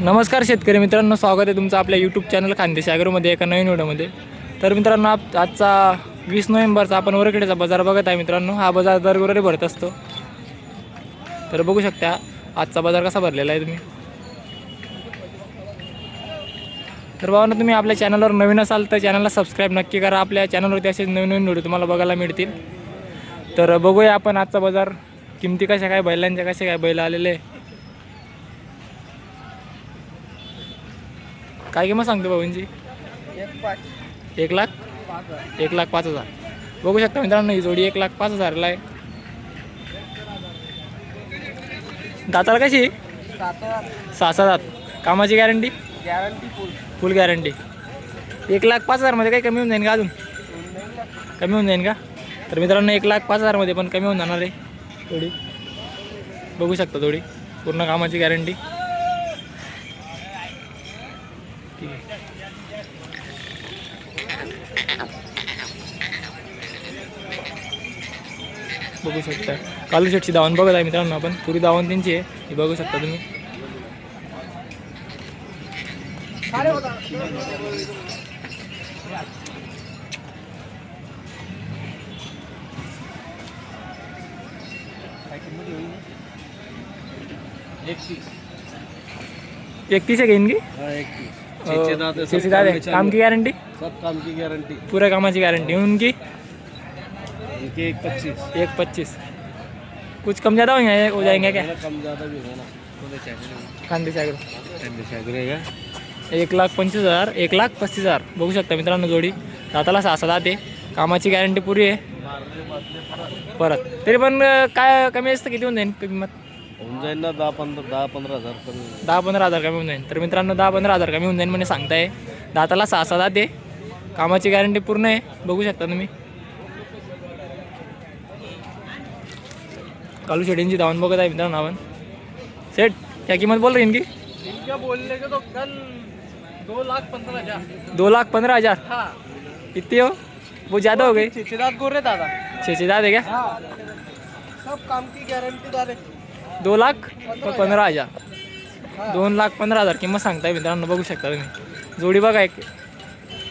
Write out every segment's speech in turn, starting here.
नमस्कार शेतकरी मित्रांनो स्वागत आहे तुमचं आपल्या यूट्यूब चॅनल खानदेश ॲग्रोमध्ये एका नवीन व्हिडिओमध्ये. तर मित्रांनो आप आजचा वीस नोव्हेंबरचा आपण वरखेडचा बाजार बघत आहे मित्रांनो. हा बाजार दर भरत असतो. तर बघू शकता आजचा बाजार कसा भरलेला आहे तुम्ही. तर भावांनो तुम्ही आपल्या चॅनलवर नवीन असाल तर चॅनलला सबस्क्राईब नक्की करा. आपल्या चॅनलवरती असे नवीन नवीन व्हिडिओ तुम्हाला बघायला मिळतील. तर बघूया आपण आजचा बाजार. किमती कशा काय बैलांच्या कशा काय बैल आलेले. काय किंमत सांगतो भाऊंची एक पाच. एक लाख? एक लाख पाच हजार. बघू शकता मित्रांनो ही जोडी एक लाख पाच हजारला आहे. दाताला कशी? सात सहा सहा दात कामाची guarantee guarantee full full guarantee एक लाख पाच हजारमध्ये काही कमी होऊन जाईल का अजून? कमी होऊन जाईल का? तर मित्रांनो एक लाख पाच हजारमध्ये पण कमी होऊन जाणार आहे थोडी बघू शकता थोडी पूर्ण कामाची गॅरंटी ठीक आहे बघू शकता. कालू शेटची दावण बघत आहे मित्रांनो आपण. पुरी दावण त्यांची आहे. ही बघू शकता तुम्ही. एकतीस है क्या इनकी एकतीस सीसी दाद है काम की गारंटी सब काम की गारंटी पूरे कामाची गारंटी उनकी? एक पच्चीस. एक पच्चीस. कुछ कम ज़्यादा होंगे? हो जाएंगे क्या? कम ज़्यादा भी होगा ना रहेगा। एक लाख पंचवीस हजार एक लाख पस्तीस हजार. बघू शकता मित्रांनो जोडी. दाताला सहा सहा दाते कामाची गॅरंटी पुरी आहे. परत. तरी पण काय कमी असतं किती होऊन जाईल किंमत होऊन जाईल ना दहा पंधरा दहा पंधरा हजार कमी. दहा पंधरा हजार कमी होऊन जाईल. तर मित्रांनो दहा पंधरा हजार कमी होऊन जाईल म्हणे सांगताय. दाताला सहा सहा दाते कामाची गॅरंटी पूर्ण आहे. बघू शकता तुम्ही. कालू शेडींची धावून बघत आहे मित्रांनो आपण. सेट क्या किंमत बोल रही इनकी? इनका बोलने का तो कल दो लाख पंद्रह हजार। दो लाख पंद्रह हजार? हाँ। हो? वो ज़्यादा हो गई? चिचिदात गोर दादा। छः छः दाद है क्या? हाँ। सब काम की गारंटी दारे दो लाख पंधरा हजार. दोन लाख पंधरा हजार किंमत सांगताय मित्रांनो बघू शकता तुम्ही. जोडी बघा एक.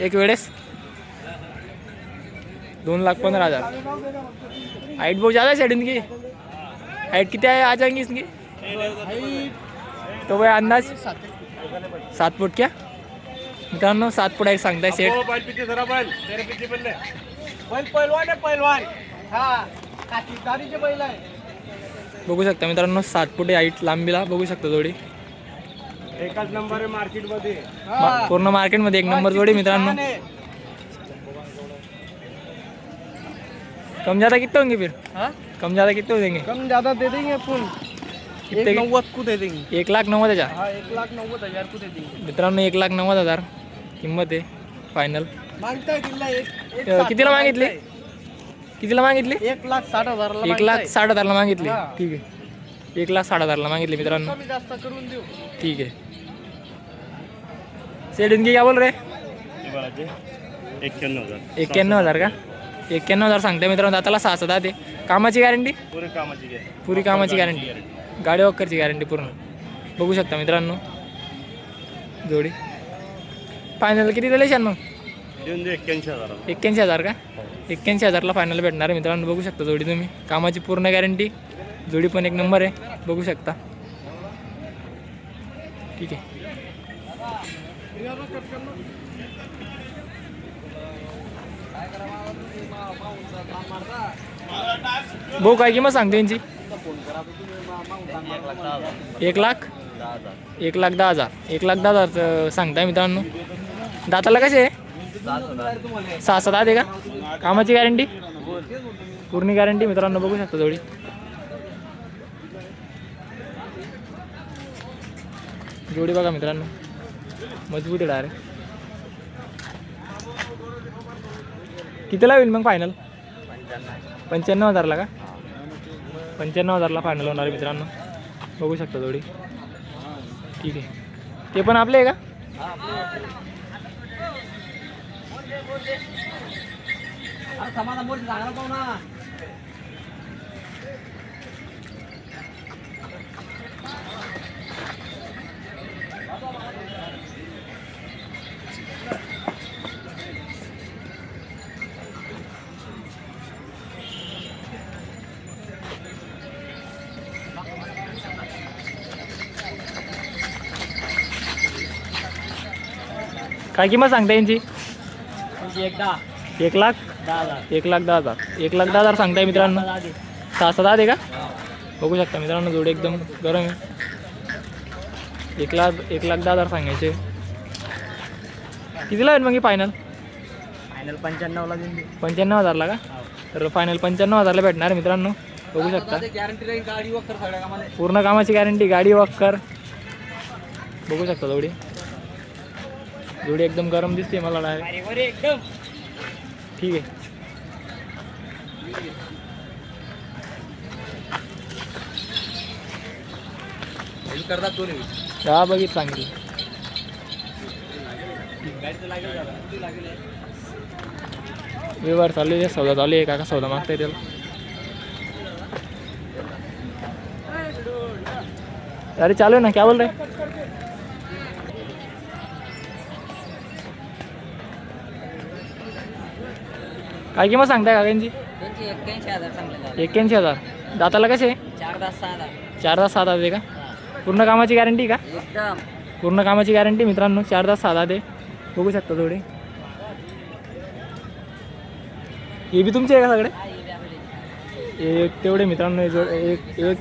एक वेळेस. दोन लाख पंधरा हजार. हाईट बहुत ज़्यादा है साइड इनकी हाइट आहे है आ जाएंगी इसकी तो भाई अंदाज. सात फूट क्या? मित्रांनो सात फूट आहे सांगताय सेट पहलवान आहे पहलवान. हा बैल आहे. बघू शकता मित्रांनो सात फूट हाईट लांबीला बघू शकता जोडी. एकाच नंबर आहे मार्केटमध्ये. मा- पूर्ण मार्केटमध्ये एक नंबर जोडी मित्रांनो. कम ज़्यादा कितने होंगे फिर? कम ज़्यादा कितने हो देंगे? कम ज्यादा दे देंगे अपन कितने एक की? नव्वद को दे देंगे? एक लाख नव्वद हजार. हाँ एक लाख नव्वद हजार को दे देंगे? मित्रांनो एक लाख नव्वद हजार. किंमत आहे फायनल मागताय तिला एक एक अं, साठ कितीला मागितली? मागताय. कितीला मागितली? एक लाख साठ हजारला एक लाख. साठ हजारला मागितली. हा. ठीक आहे. एक लाख साठ हजारला मागितली मित्रांनो. कमी जास्त करून देऊ. ठीक आहे. इनकी क्या बोल रहे एक्क्याण्णव हजार. एक्क्याण्णव हजार का? एक्क्याण्णव हजार सांगते मित्रांनो. दाताला सहा सहा दे. कामाची गॅरंटी? पुरे कामाची पुरी कामाची गॅरंटी. गाडी वॉकरची गॅरंटी पूर्ण. बघू शकता मित्रांनो. जोडी. फायनल किती दिले मग? देऊन दे एक्क्याऐंशी हजार एक्क्याऐंशी हजार का? एक्क्याऐंशी हजारला फायनल भेटणार आहे मित्रांनो. बघू शकता जोडी तुम्ही. कामाची पूर्ण गॅरंटी जोडी पण एक नंबर आहे. बघू शकता. ठीक आहे. भाऊ काय किंमत सांगते यांची? एक लाख? एक लाख दहा हजार. एक लाख दहा हजार सांगताय मित्रांनो. दाताला कसे आहे? सहा सात आहे का कामाची गॅरंटी पूर्ण गॅरंटी मित्रांनो बघू शकता थोडी जोडी बघा मित्रांनो. मजबूत आहे डायरेक्ट कितीला होईल मग फायनल पंच्याण्णव हजारला का? पंच्याण्णव हजारला फायनल होणार आहे मित्रांनो. बघू शकता थोडी ठीक आहे. ते पण आपले आहे का? अरे समाधान बोल चांगला पाहू ना काय किंमत सांगता यांची? एक लाख? एक लाख दहा हजार. एक लाख दहा हजार सांगताय मित्रांनो. सहा दहा आहे. का? बघू शकता मित्रांनो जोडी एकदम गरम आहे. एक लाख एक लाख दहा हजार सांगायचे. कितीला आहे मग फायनल फायनल पंच्याण्णवला पंच्याण्णव हजारला का? तर फायनल पंच्याण्णव हजारला भेटणार मित्रांनो. बघू शकता. गॅरंटी पूर्ण कामाची गॅरंटी गाडी वॉकर बघू शकता जोडी. जोडी एकदम गरम दिसते मला डायरेक्ट. एकदम. ठीक आहे. हा बघित हे? व्यवहार चालू आहे सौदा चालू आहे काका सौदा मागताय त्याला. अरे चालू आहे ना क्या बोल रहे? काय किंमत सांगताय काकांची? त्यांची एक्क्याऐंशी हजार एक्क्याऐंशी हजार. दाताला कसे? चार तास सहा हजार. चार तास सात आहे का? पूर्ण कामाची गॅरंटी का? एकदम. पूर्ण कामाची गॅरंटी मित्रांनो चार तास साधा दे. बघू शकता थोडे. हे बी तुमचे आहे का सगळे? एक तेवढे मित्रांनो हे जोड एक एक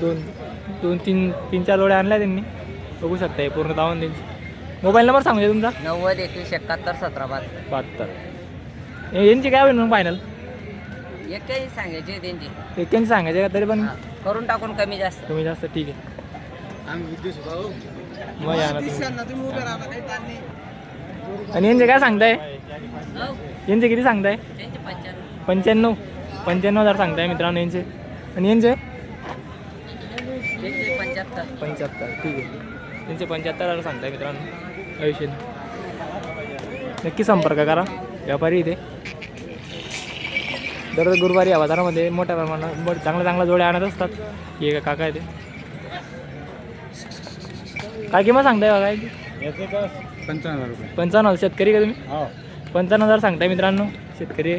दोन दोन तीन तीन चार जोड्या आणल्या त्यांनी. बघू शकता हे पूर्ण दावण त्यांची. मोबाईल नंबर सांगू तुमचा? नव्वद एकवीस एकाहत्तर सतरा बहात्तर. बहात्तर. यांची काय होईल मग फायनल एक्क्याऐंशी सांगायचे त्यांची. एक्क्याऐंशी सांगायचे का? तरी पण करून टाकून कमी जास्त. कमी जास्त ठीक आहे. मग या ना तुम्ही. आणि यांचे काय सांगताय? यांचे किती सांगताय? त्यांचे पंच्याण्णव. पंच्याण्णव. पंच्याण्णव हजार सांगताय मित्रांनो यांचे. आणि यांचे? त्यांचे पंच्याहत्तर. पंच्याहत्तर ठीक आहे. त्यांचे पंच्याहत्तर हजार सांगताय मित्रांनो. आयुष्य नक्की संपर्क करा. व्यापारी इथे. दररोज गुरुवारी या बाजारामध्ये मोठ्या प्रमाणात मोठ चांगल्या चांगल्या जोड्या आणत असतात. हे का काका आहे ते. काय किंमत सांगताय बघा याची? पंचावन्न हजार रुपये. पंचावन्न हजार. शेतकरी का तुम्ही? हो. पंचावन्न हजार सांगताय मित्रांनो. शेतकरी.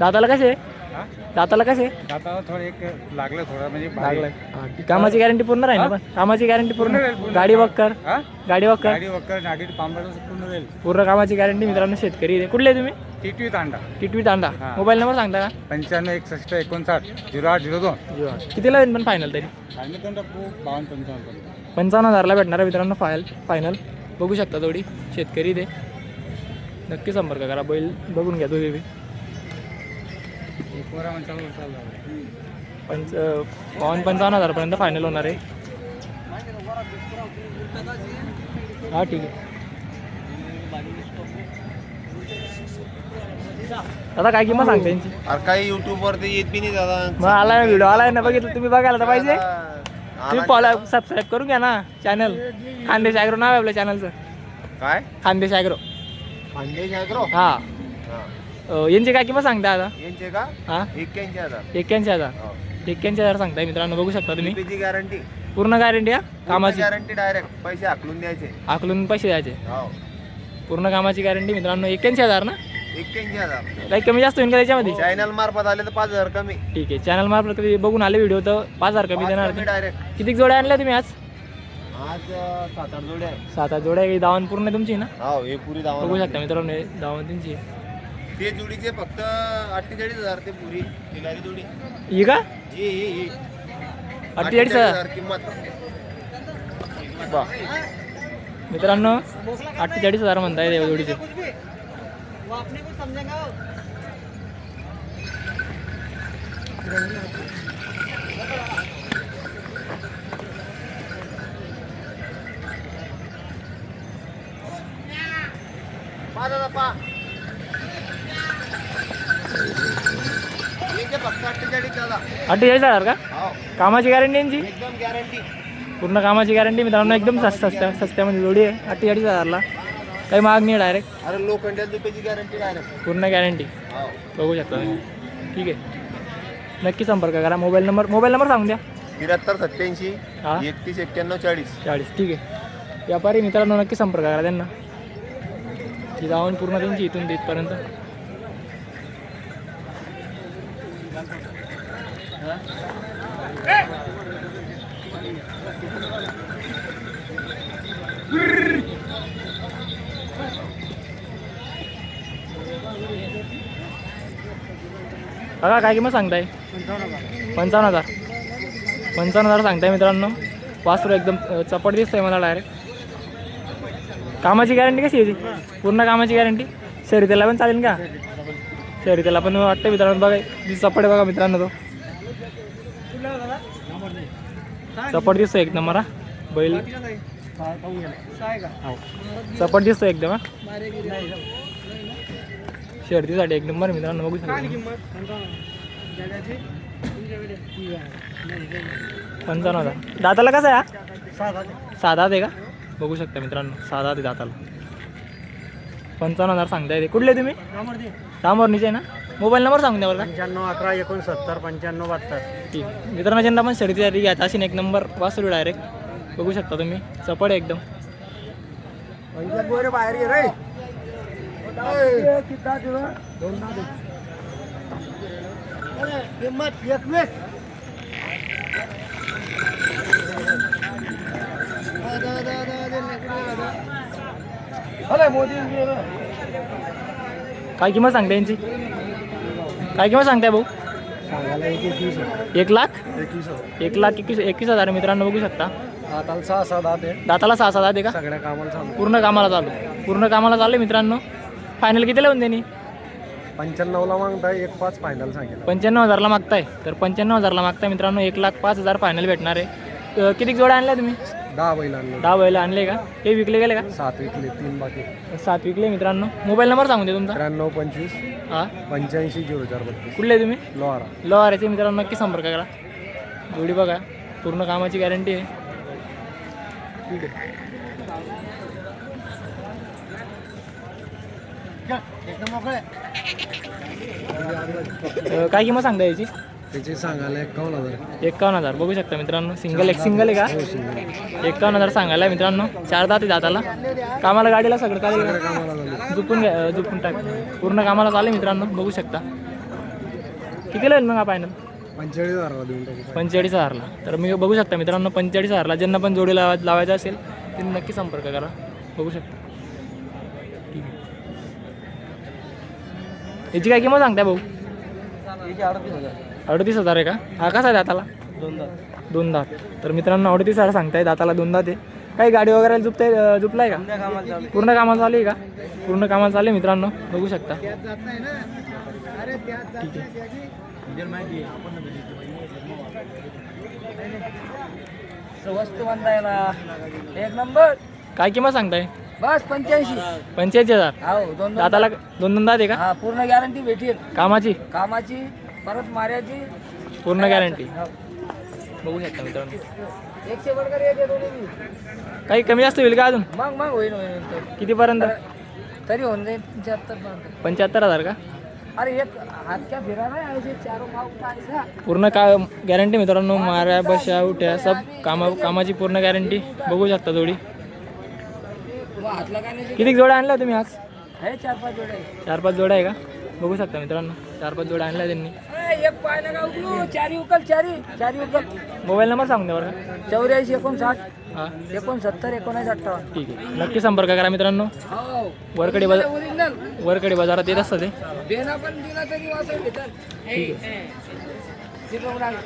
दाताला कसे? आहे? दाताला कसे? आहे? आता थोडं एक लागलं थोडं म्हणजे लागलाय हा, कामाची गॅरंटी पूर्ण राहील ना पण कामाची गॅरंटी पूर्ण? पूर्ण राहील, पूर्ण. गाडी वक्कर? हा? गाडी वक्कर? गाडी पूर्ण कामाची गॅरंटी मित्रांनो शेतकरी. कुठले तुम्ही? टिटवी तांडा. टिटवी तांडा. हा. मोबाईल नंबर सांगता का? पंच्याण्णव एकसष्ट एकोणसाठ झिरो आठ झिरो दोन. कितीला येईल पण फायनल तरी? आणि दोन टाकू बावन्न पंचावन्न पंचावन्न. हजारला भेटणार आहे मित्रांनो फायल फायनल बघू शकता थोडी. शेतकरी ते. नक्की संपर्क करा. बैल बघून घ्या बी. म्हणता पंच पावन पंचावन्न हजारपर्यंत फायनल होणार आहे. हा ठीक आहे. दादा काय किंमत सांगते यांची? अरे काही युट्यूब वरती येत बी नाही दादा. मग आलाय ना व्हिडिओ आलाय ना बघितलं तुम्ही बघायला तर पाहिजे. तुम्ही फॉलो सबस्क्राईब करून घ्या ना चॅनल खानदेश ॲग्रो नाव आहे आपल्या चॅनलचं काय? खानदेश ॲग्रो खानदेश ॲग्रो हा. अं, यांची काय किंमत सांगता आता? यांचे का? हा? एक्क्याऐंशी हजार. एक्क्याऐंशी हजार. एक्क्याऐंशी हजार सांगताय मित्रांनो बघू शकता तुम्ही. गॅरंटी पूर्ण गॅरंटी हा? कामाची. गॅरंटी डायरेक्ट पैसे हाकलून द्यायचे. आकलून पैसे द्यायचे. हो. पूर्ण कामाची गॅरंटी मित्रांनो एक्क्याऐंशी हजार ना? एक्क्याऐंशी हजार. काही कमी जास्त होईल का त्याच्यामध्ये? चॅनल मार्फत आले तर पाच हजार कमी. ठीक आहे. चॅनल मार्फत कधी बघून आले व्हिडिओ तर पाच हजार कमी देणार ते. डायरेक्ट किती जोड्या आणल्या तुम्ही आज? आज अं, सात आठ जोडे आहे सात आठ जोड्या दावण पूर्ण तुमची ना? हो हे पुरी बघू दावा शकता मित्रांनो हे दावण तुमची ते जोडीचे फक्त अठ्ठेचाळीस हजार ते पुरी. तिलारी जोडी. ही का? ही ही ही. अठ्ठेचाळीस हजार. किंमत. वा मित्रांनो अठ्ठेचाळीस हजार म्हणताय या जोडीचे. समझेगा वो। पा. अठ्ठेचाळीस हजार का? हो. कामाची गॅरंटी यांची? एकदम गॅरंटी पूर्ण कामाची गॅरंटी मित्रांनो एकदम स्वस्त सस्त्या सस्त्यामध्ये जोडी आहे. अठ्ठेचाळीस हजारला काही माग नाही डायरेक्ट अरे लोखंडात रुपयाची गॅरंटी डायरेक्ट पूर्ण गॅरंटी हो. बघू शकता तुम्ही. ठीक आहे. नक्की संपर्क करा. मोबाईल नंबर मोबाईल नंबर सांगून द्या. त्र्याहत्तर सत्याऐंशी हा? एकतीस एक्क्याण्णव चाळीस. चाळीस. ठीक आहे. व्यापारी मित्रांनो नक्की संपर्क करा त्यांना. ती जाऊन पूर्ण त्यांची इथून तिथपर्यंत बघा काय किंमत सांगताय? पंचावन्न हजार. पंचावन्न हजार सांगताय मित्रांनो. वासरू एकदम चपट दिसतंय मला डायरेक्ट कामाची गॅरंटी कशी होती पूर्ण कामाची गॅरंटी शर्यतीला पण चालेल का? शर्यतीला पण वाटतंय मित्रांनो. बघा चपट बघा मित्रांनो तो. चपट दिसतोय एक नंबर हा? बैल. हो. चपट दिसतोय एकदम हा? एक नंबर मित्रांनो बघू शकता. पंचावन्न हजार. दाताला कसं आहे हा? साधा आहे का? बघू शकता मित्रांनो साधा आहे दाताला. पंचावन्न हजार सांगता येते कुठले तुम्ही? रामवरणीचे आहे ना? मोबाईल नंबर सांगून द्या बरं का. पंच्याण्णव अकरा एकोणसत्तर पंच्याण्णव बहात्तर. ठीक. मित्रांनो ज्यांना पण शर्यतीसाठी घ्यायचं असेल एक नंबर वासरू डायरेक्ट बघू शकता तुम्ही. चपड आहे एकदम. बाहेर गे रे किंमत एकवीस अरे मोदी काय किंमत सांगते यांची? काय किंमत सांगताय भाऊ? एक लाख? एक लाख एकवीस एकवीस हजार मित्रांनो बघू शकता. आता सहा सहा दहा ते दाताला सहा सात आहे का? सगळ्या कामाला चालू पूर्ण कामाला चालू. पूर्ण कामाला चालू आहे मित्रांनो. फायनल किती लावून त्यांनी पंच्याण्णवला मागताय एक पाच फायनल सांगेल. पंच्याण्णव हजारला मागताय. तर पंच्याण्णव हजारला मागताय मित्रांनो एक लाख पाच हजार फायनल भेटणार आहे. किती जोड्या आणल्या तुम्ही? दहा बैल आणले. दहा बैल आणले का? ते विकले गेले का? सात विकले तीन बाकी. सात विकले मित्रांनो. मोबाईल नंबर सांगून दे तुमचा. त्र्याण्णव पंचवीस. हां? पंच्याऐंशी झिरो चार बत्तीस. कुठले तुम्ही? लोहारा. लोहाराचे मित्रांनो नक्की संपर्क करा. जोडी बघा. पूर्ण कामाची गॅरंटी आहे. ठीक आहे. अं, काय किंमत सांगता याची त्याचे सांगायला एकावन्न हजार. एकावन्न हजार. बघू शकता मित्रांनो सिंगल एक सिंगल आहे का? एकावन्न हजार सांगायला मित्रांनो. चार दाते दाताला. कामाला गाडीला सगळं काय झुपून घ्या झुपून टाक. पूर्ण कामाला चालू आहे मित्रांनो. बघू शकता. कितीला येईल मग हा फायनल पंचेचाळीस हजारला देऊन टाकू. पंचेचाळीस हजारला. तर मी बघू शकता मित्रांनो पंचेचाळीस हजारला ज्यांना पण जोडी लावा लावायचं असेल त्यांनी नक्की संपर्क करा. बघू शकता. ठीक आहे. याची काय किंमत सांगताय भाऊ? अडतीस हजार. आहे का? हा कसा आहे दाताला? दोन दोन दात तर मित्रांनो अडतीस हजार सांगताय दाताला दोन दात आहे. काही गाडी वगैरे जुपताय अं, जुपलाय का? पूर्ण कामाला चालू आहे. का? पूर्ण कामाला चालू आहे मित्रांनो बघू शकता. ठीक आहे. एक नंबर. काय किंमत सांगताय? बस पंच्याऐंशी. पंच्याऐंशी हजार. हो दोन दोन दाताला दोन दोन दात आहे का? हा पूर्ण गॅरंटी भेटेल. कामाची? कामाची. परत माऱ्याची पूर्ण गॅरंटी हो. बघू शकता मित्रांनो. एकशे बडकर एक आहे दोन्ही बी. काही कमी जास्त होईल का अजून? मग मग होईल होईल. कितीपर्यंत? तरी होऊन जाईल पंच्याहत्तर पर्यंत. पंच्याहत्तर हजार का? अरे एक हात क्या फिरा नाही चारों पूर्ण का गॅरंटी मित्रांनो माऱ्या बशा उठ्या सब कामा कामाची पूर्ण गॅरंटी बघू शकता जोडी. किती जोड्या आणल्या तुम्ही आज? है चार पाच जोडे चार पाच जोड्या आहे का? बघू शकता मित्रांनो चार पाच जोड्या आणल्या त्यांनी. एक उकलू चारी उकल चारी चारी उकल. मोबाईल नंबर सांगून द्या बरं चौऱ्याऐंशी एकोणसाठ. हां. एकोणसत्तर एकोणऐंशी अठ्ठावन्न. ठीक आहे. नक्की संपर्क करा मित्रांनो. हो. वरकडे बाजार ओरिजिनल वरकडे बाजारात येत असतं ते. बेना पण दिला तरी वाचून घेतात ठीक आहे. शिकवून आलं.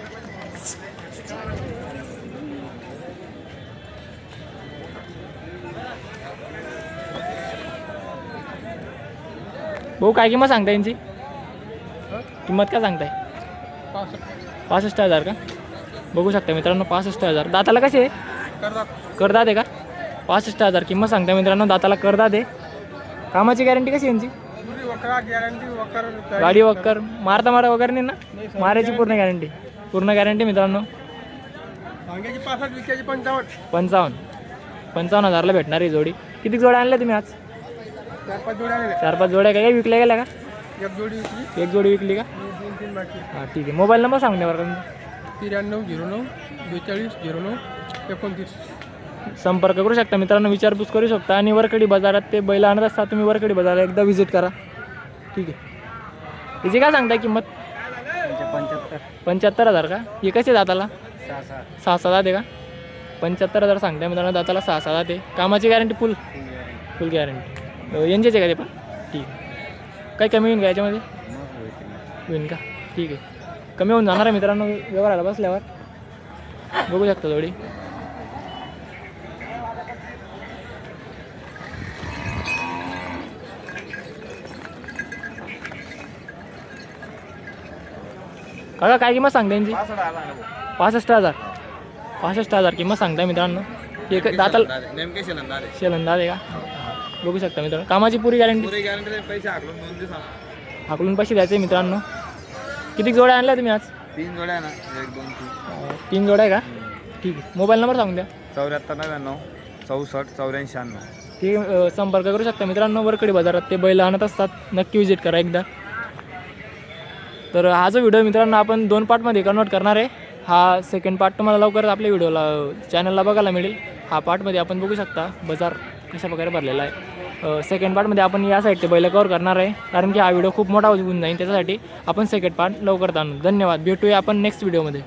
भाऊ काय किंमत सांगता यांची? किंमत काय सांगताय? पासष्ट हजार का? बघू शकता मित्रांनो पासष्ट हजार. दाताला कसे? आहे करदात आहे का? पासष्ट हजार किंमत सांगता मित्रांनो दाताला करदात. आहे कामाची गॅरंटी कशी यांची? गाडी वक्कर मारता मारा वगैरे नाही ना? मारायची पूर्ण गॅरंटी पूर्ण गॅरंटी मित्रांनो. पंचावन्न. पंचावन्न. पंचावन्न हजारला भेटणार ही जोडी. किती जोड्या आणल्या तुम्ही आज? चार पाच जोड्या. चार पाच जोड्या काय विकल्या गेल्या का? एक जोडी विकली. एक जोडी विकली का? दोन तीन बाकी. हां ठीक आहे. मोबाईल नंबर सांगून द्या बरं का तुमचा. त्र्याण्णव झिरो नऊ बेचाळीस झिरो नऊ एकोणतीस. संपर्क करू शकता मित्रांनो विचारपूस करू शकता. आणि वरकडी बाजारात ते बैल आणत असता तुम्ही वरकडी बाजारात एकदा व्हिजिट करा. ठीक आहे. याची काय सांगताय किंमत? पंच्याहत्तर. पंच्याहत्तर हजार का? हे कसे दाताला? सहा सहा. सहा का? पंच्याहत्तर हजार सांगताय मित्रांनो दाताला सहा सहा दाते कामाची गॅरंटी फुल फुल गॅरंटी यांचेच आहे का ते पण? ठीक. आहे काही कमी होईल का याच्यामध्ये होईल का? ठीक आहे. कमी होऊन जाणार आहे मित्रांनो व्यवहाराला बसल्यावर. बघू शकता थोडी. काका काय किंमत सांगता यांची? पासष्ट हजार पासष्ट हजार. किंमत सांगताय मित्रांनो. एक दाताला नेमके शेलंदाज आहे. का? बघू शकता मित्रांनो. कामाची पुरी गॅरंटी पुरे गॅरंटी पैसे हाकलून दोन दिवस हाकलून पैसे द्यायचे मित्रांनो. किती जोड्या आणल्या तुम्ही आज? तीन जोड्या आहे ना एक दोन तीन. अं, तीन जोड्या आहे का? ठीक आहे. मोबाईल नंबर सांगून द्या. चौऱ्याहत्तर नव्याण्णव चौसष्ट चौऱ्याऐंशी शहाण्णव. ठीक अं, संपर्क करू शकता मित्रांनो वरकडे बाजारात. ते बैल आणत असतात. नक्की विजिट करा एकदा. तर हा जो व्हिडिओ मित्रांनो आपण दोन पार्टमध्ये कन्वर्ट करणार आहे. हा सेकंड पार्ट तुम्हाला लवकरच आपल्या व्हिडिओला चॅनलला बघायला मिळेल. हा पार्टमध्ये आपण बघू शकता बाजार. कशा प्रकारे भरलेला आहे. सेकंड पार्टमध्ये आपण या साईडचे बैल कवर करणार आहे. कारण की हा व्हिडिओ खूप मोठा होऊन जाईल त्याच्यासाठी आपण सेकंड पार्ट लवकर आणू. धन्यवाद. भेटूया आपण नेक्स्ट व्हिडिओमध्ये